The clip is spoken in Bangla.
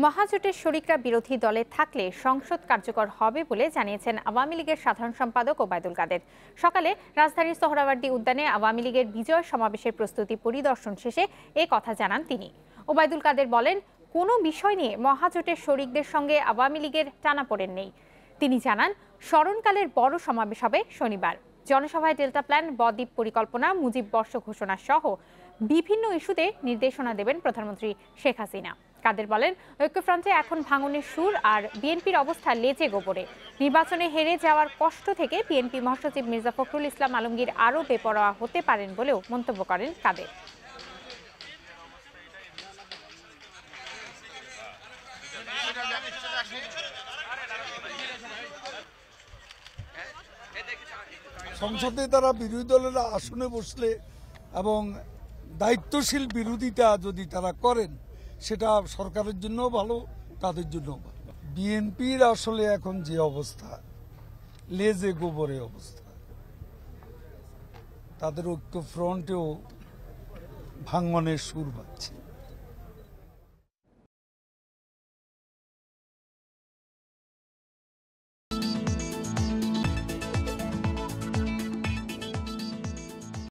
মহাজোটের শরিকরা বিরোধী দলে থাকলে সংসদ কার্যকর হবে বলে জানিয়েছেন আওয়ামী লীগের সাধারণ সম্পাদক ওবায়দুল কাদের। সকালে রাজধানীর সোহরাওয়ার্দী উদ্যানে আওয়ামী লীগের বিজয় সমাবেশের প্রস্তুতি পরিদর্শন শেষে এ কথা জানান তিনি। ওবায়দুল কাদের বলেন, কোনো বিষয় নিয়ে মহাজোটের শরিকদের সঙ্গে আওয়ামী লীগের টানাপোড়েন নেই। তিনি জানান, স্মরণকালের বড় সমাবেশ হবে শনিবার। জনসভায় ডেল্টা প্ল্যান, বদ্বীপ পরিকল্পনা, মুজিব বর্ষ ঘোষণা সহ বিভিন্ন ইস্যুতে নির্দেশনা দেবেন প্রধানমন্ত্রী শেখ হাসিনা। কাদের বলেন, ঐক্যফ্রন্টে এখন ভাঙনের সুর আর বিএনপির অবস্থা লেজে গোবরে। নির্বাচনে হেরে যাওয়ার কষ্ট থেকে বিএনপি মহাসচিব মির্জা ফখরুল ইসলাম আলমগীর আরও বেপরোয়া হতে পারেন বলেও মন্তব্য করেন কাদের। সংসদে তারা বিরোধী দলের আসনে বসলে এবং দায়িত্বশীল বিরোধিতা যদি তারা করেন সেটা সরকারের জন্যও ভালো, তাদের জন্যও ভালো। বিএনপির আসলে এখন যে অবস্থা, লেজে গোবরে অবস্থা, তাদের ঐক্য ফ্রন্টেও ভাঙনের সুর পাচ্ছে